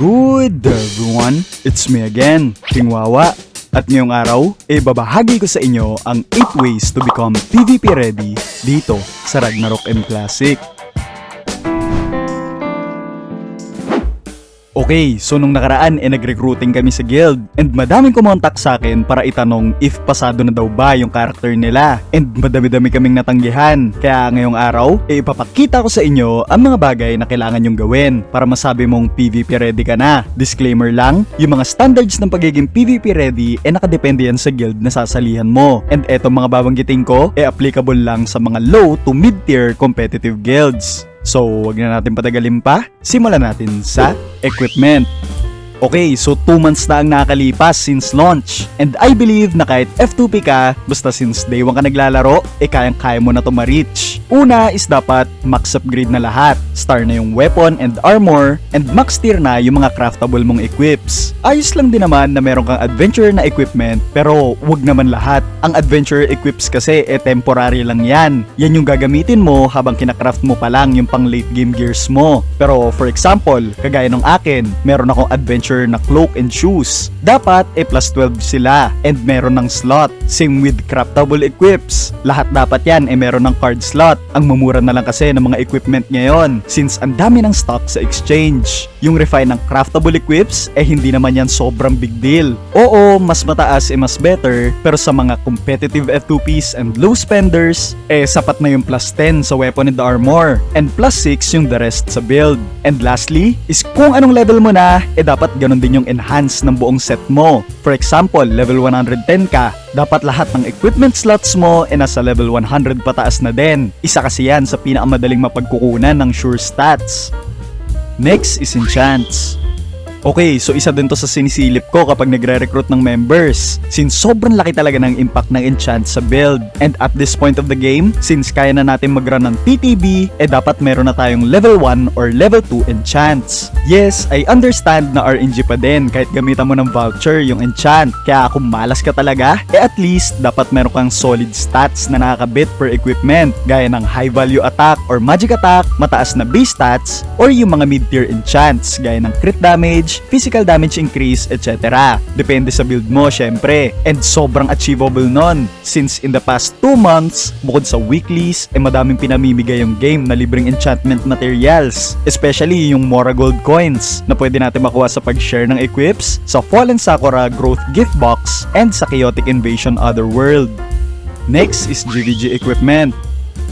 Good everyone, it's me again, King Wawa. At ngayong araw, e babahagi ko sa inyo ang 8 ways to become PvP ready dito sa Ragnarok M Classic. Okay, so nung nakaraan e nag-recruiting kami sa guild and madaming kumontak sa akin para itanong if pasado na daw ba yung character nila and madami-dami kaming natanggihan. Kaya ngayong araw, e ipapakita ko sa inyo ang mga bagay na kailangan yung gawin para masabi mong PvP ready ka na. Disclaimer lang, yung mga standards ng pagiging PvP ready e nakadepende yan sa guild na sasalihan mo. And eto mga babanggitin ko e applicable lang sa mga low to mid tier competitive guilds. So, wag na natin patagalin pa. Simulan natin sa equipment. Okay, so 2 months na ang nakakalipas since launch. And I believe na kahit F2P ka, basta since day 1 ka naglalaro, eh kayang-kaya mo na to ma-reach. Una is dapat max upgrade na lahat. Star na yung weapon and armor, and max tier na yung mga craftable mong equips. Ayos lang din naman na meron kang adventure na equipment, pero wag naman lahat. Ang adventure equips kasi eh temporary lang yan. Yan yung gagamitin mo habang kinakraft mo pa lang yung pang late game gears mo. Pero for example, kagaya ng akin, meron akong adventure na cloak and shoes. Dapat eh plus 12 sila and meron ng slot. Same with craftable equips. Lahat dapat yan eh meron ng card slot. Ang mamura na lang kasi ng mga equipment ngayon since ang dami ng stock sa exchange. Yung refine ng craftable equips eh hindi naman yan sobrang big deal. Oo, mas mataas eh mas better pero sa mga competitive F2Ps and low spenders eh sapat na yung plus 10 sa weapon and armor and plus 6 yung the rest sa build. And lastly is kung anong level mo na eh dapat ganun din yung enhance ng buong set mo. For example, level 110 ka, dapat lahat ng equipment slots mo ay nasa level 100 pataas na din. Isa kasi yan sa pinakamadaling mapagkukunan ng sure stats. Next is enchants. Okay, so isa din to sa sinisilip ko kapag nagre-recruit ng members since sobrang laki talaga ng impact ng enchant sa build. And at this point of the game, since kaya na natin mag-run ng PTB, eh dapat meron na tayong level 1 or level 2 enchants. Yes, I understand na RNG pa din kahit gamitan mo ng voucher yung enchant. Kaya kung malas ka talaga, eh at least dapat meron kang solid stats na nakakabit per equipment gaya ng high value attack or magic attack, mataas na base stats, or yung mga mid-tier enchants gaya ng crit damage, physical damage increase, etc. Depende sa build mo, syempre. And sobrang achievable nun. Since in the past 2 months, bukod sa weeklies, eh madaming pinamimigay yung game na libreng enchantment materials. Especially yung Mora Gold coins na pwede natin makuha sa pag-share ng equips sa Fallen Sakura Growth Gift Box and sa Chaotic Invasion Otherworld. Next is GVG equipment.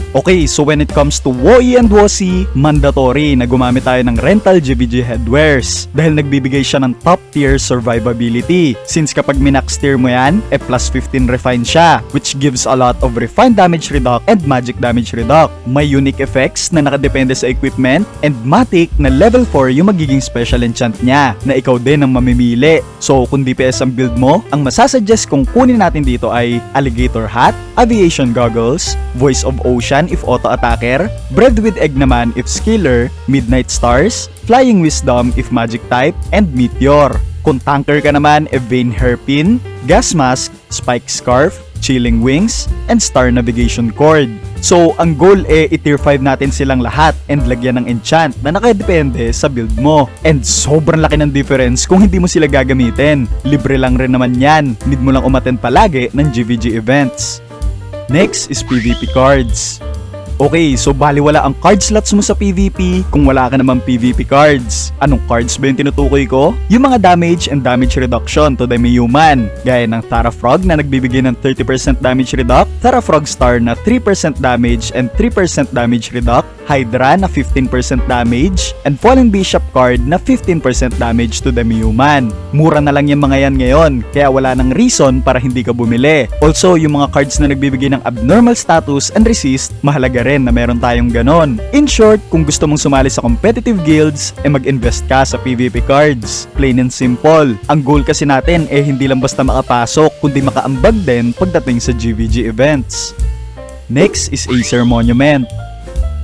Okay, so when it comes to WOI and WOSI, mandatory na gumamit tayo ng rental GVG headwears dahil nagbibigay siya ng top tier survivability. Since kapag minax tier mo yan, eh plus 15 refine siya, which gives a lot of refine damage reduct and magic damage reduct. May unique effects na nakadepende sa equipment and matic na level 4 yung magiging special enchant niya na ikaw din ang mamimili. So kung DPS ang build mo, ang masasuggest kung kunin natin dito ay Alligator Hat, Aviation Goggles, Voice of Ocean if auto-attacker, Bread with Egg naman if skiller, Midnight Stars, Flying Wisdom if magic type, and Meteor. Kung tanker ka naman, e Vein Hairpin, Gas Mask, Spike Scarf, Chilling Wings, and Star Navigation Cord. So, ang goal e i-tier 5 natin silang lahat and lagyan ng enchant na nakadepende sa build mo. And sobrang laki ng difference kung hindi mo sila gagamitin. Libre lang rin naman yan. Need mo lang umaten palagi ng GVG events. Next is PvP cards. Okay, so baliwala ang card slots mo sa PvP kung wala ka namang PvP cards. Anong cards ba yung tinutukoy ko? Yung mga damage and damage reduction to the human. Gaya ng Tara Frog na nagbibigay ng 30% damage reduct, Tara Frog Star na 3% damage and 3% damage reduct, Hydra na 15% damage, and Fallen Bishop card na 15% damage to the human. Mura na lang yung mga yan ngayon, kaya wala nang reason para hindi ka bumili. Also, yung mga cards na nagbibigay ng abnormal status and resist, mahalaga rin na meron tayong ganon. In short, kung gusto mong sumali sa competitive guilds, eh mag-invest ka sa PvP cards. Plain and simple. Ang goal kasi natin eh hindi lang basta makapasok, kundi makaambag din pagdating sa GVG events. Next is Acer Monument.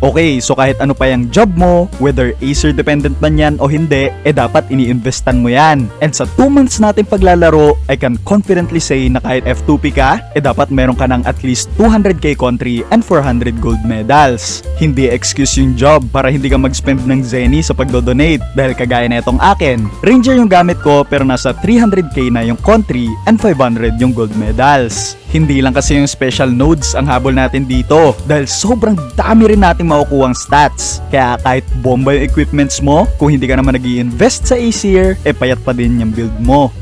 Okay, so kahit ano pa yung job mo, whether Acer dependent man yan o hindi, eh dapat iniinvestan mo yan. And sa 2 months natin paglalaro, I can confidently say na kahit F2P ka, eh dapat meron ka ng at least 200k country and 400 gold medals. Hindi excuse yung job para hindi ka mag-spend ng Zenny sa pagdodonate dahil kagaya na itong akin. Ranger yung gamit ko pero nasa 300k na yung country and 500 yung gold medals. Hindi lang kasi yung special nodes ang habol natin dito dahil sobrang dami rin nating makukuhang stats. Kaya kahit bomba yung equipments mo, kung hindi ka naman nag invest sa Aesir, eh payat pa din yung build mo.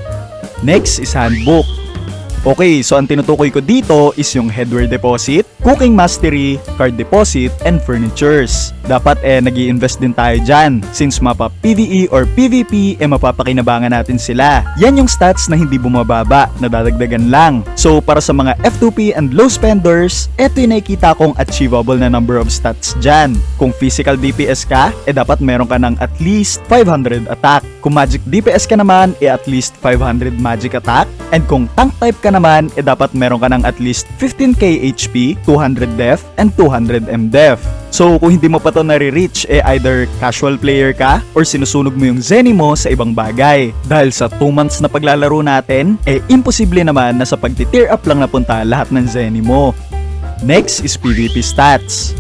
Next is handbook. Okay, so ang tinutukoy ko dito is yung headwear deposit, cooking mastery, card deposit, and furnitures. Dapat eh nag invest din tayo dyan since mapa PvE or PvP eh mapapakinabangan natin sila. Yan yung stats na hindi bumababa, nadadagdagan lang. So para sa mga F2P and low spenders, eto yung nakikita kong achievable na number of stats dyan. Kung physical DPS ka, eh dapat meron ka ng at least 500 attack. Kung magic DPS ka naman, eh at least 500 magic attack. And kung tank type ka naman, eh dapat meron ka ng at least 15k HP, 200 def, and 200 MDef. So kung hindi mo pa to nare-reach, eh either casual player ka or sinusunog mo yung Zenny mo sa ibang bagay. Dahil sa 2 months na paglalaro natin, eh imposible naman na sa pagti-tier up lang napunta lahat ng Zenny mo. Next is PvP stats.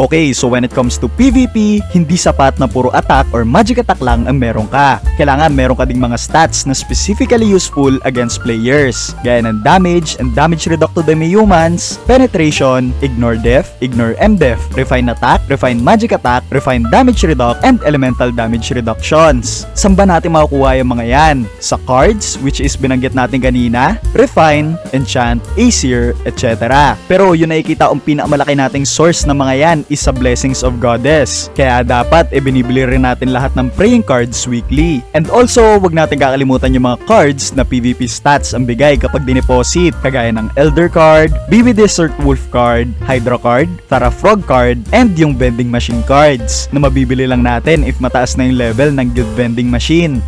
Okay, so when it comes to PvP, hindi sapat na puro attack or magic attack lang ang meron ka. Kailangan meron ka ding mga stats na specifically useful against players, gaya ng damage and damage reduct to demi humans, penetration, ignore def, ignore mdef, refine attack, refine magic attack, refine damage reduct, and elemental damage reductions. Saan ba natin makukuha yung mga yan? Sa cards, which is binanggit natin kanina, refine, enchant, aesir, etc. Pero yun nakikita ang pinakamalaki nating source ng mga yan is sa blessings of goddess. Kaya dapat e binibili rin natin lahat ng praying cards weekly. And also, wag natin kakalimutan yung mga cards na PvP stats ang bigay kapag dineposit, kagaya ng Elder card, BB Desert Wolf card, Hydra card, Tara Frog card, and yung vending machine cards na mabibili lang natin if mataas na yung level ng guild vending machine.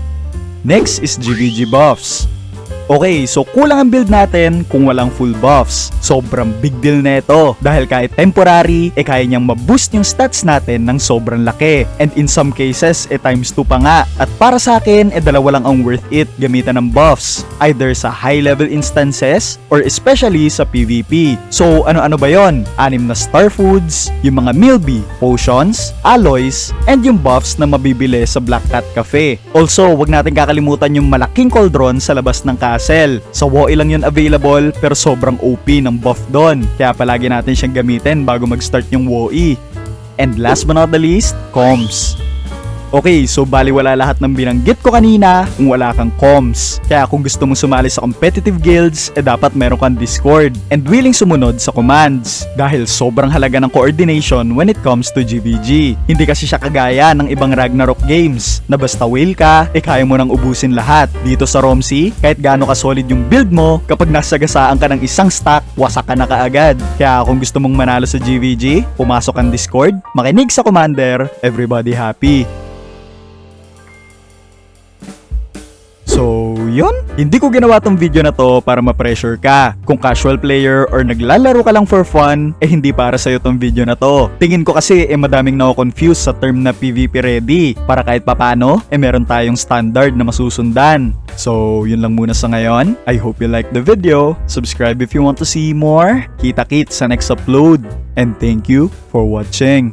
Next is GVG buffs. Okay, so kulang ang build natin kung walang full buffs. Sobrang big deal na ito dahil kahit temporary, eh kaya niyang ma-boost yung stats natin ng sobrang laki. And in some cases, eh times 2 pa nga. At para sa akin, eh dalawa lang ang worth it gamitan ng buffs. Either sa high level instances or especially sa PvP. So ano-ano ba yon? Anim na star foods, yung mga bee, potions, alloys, and yung buffs na mabibili sa Black Cat Cafe. Also, wag natin kakalimutan yung malaking cauldron sa labas ng castle. Sa WoE lang yun available pero sobrang OP ng buff doon. Kaya palagi natin siyang gamitin bago mag-start yung WoE. And last but not the least, comms. Okay, so baliwala lahat ng binanggit ko kanina kung wala kang comms. Kaya kung gusto mong sumali sa competitive guilds, eh dapat meron kang Discord and willing sumunod sa commands. Dahil sobrang halaga ng coordination when it comes to GVG. Hindi kasi siya kagaya ng ibang Ragnarok games na basta whale ka, eh kaya mo nang ubusin lahat. Dito sa Romsi, kahit gaano ka solid yung build mo, kapag nasagasaan ka ng isang stack, wasak ka na kaagad. Kaya kung gusto mong manalo sa GVG, pumasok ang Discord, makinig sa commander, everybody happy. Yun. Hindi ko ginawa tong video na to para ma-pressure ka. Kung casual player or naglalaro ka lang for fun, eh hindi para sa'yo tong video na to. Tingin ko kasi eh madaming na-confuse sa term na PvP ready. Para kahit papano, eh meron tayong standard na masusundan. So, yun lang muna sa ngayon. I hope you like the video. Subscribe if you want to see more. Kita-kit sa next upload. And thank you for watching.